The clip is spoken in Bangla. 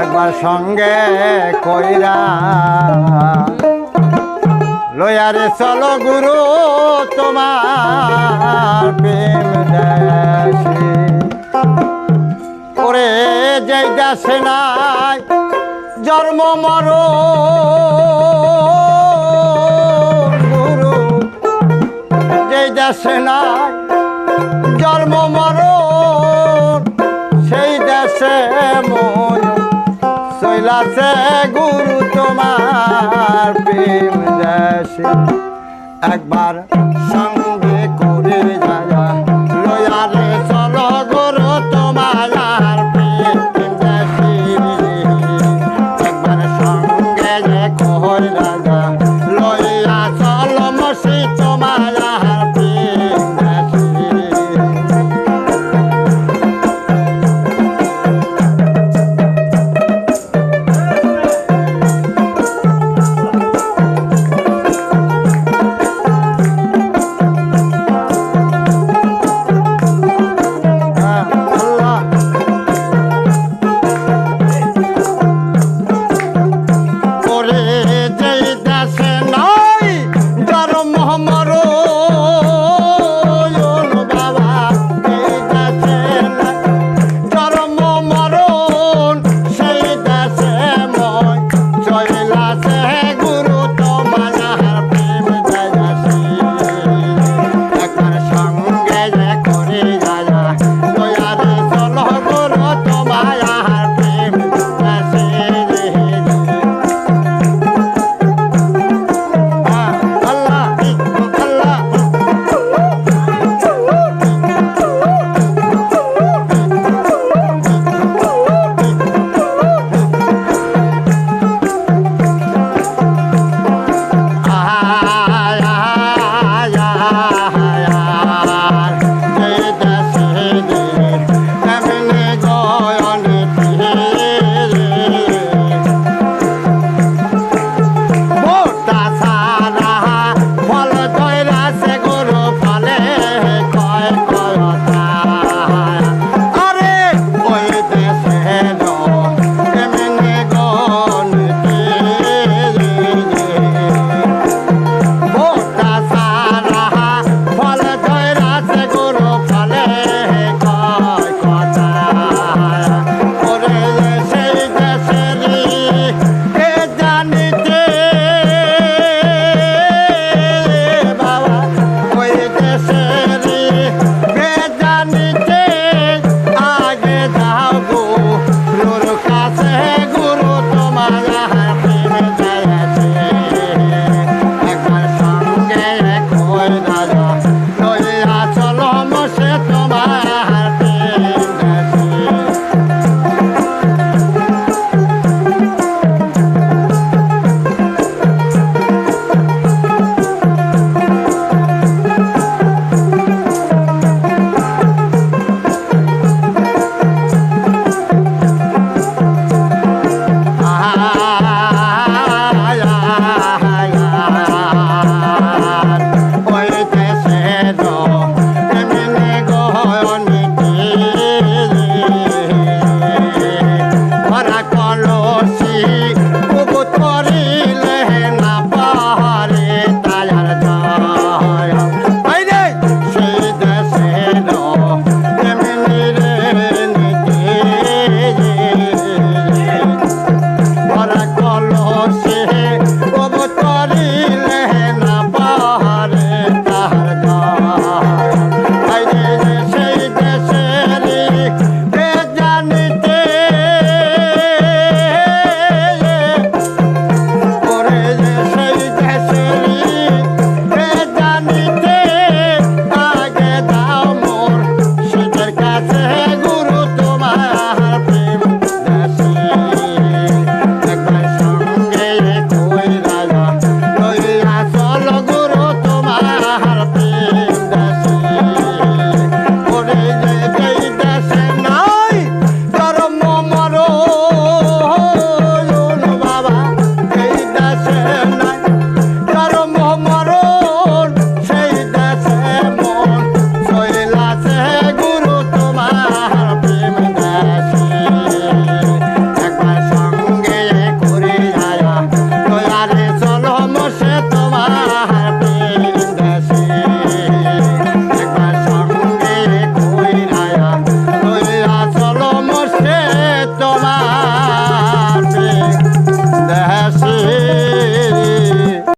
একবার সঙ্গে কইরা লয়ারে চলো গুরু, তোমার প্রেম দেশে। ওরে যেই দেশে নাই জন্ম মর গুরু, যেই দেশে নাই জন্ম মর চইলাছে গুরু তোমার প্রেম দেশে। একবার সঙ্গে করে যায়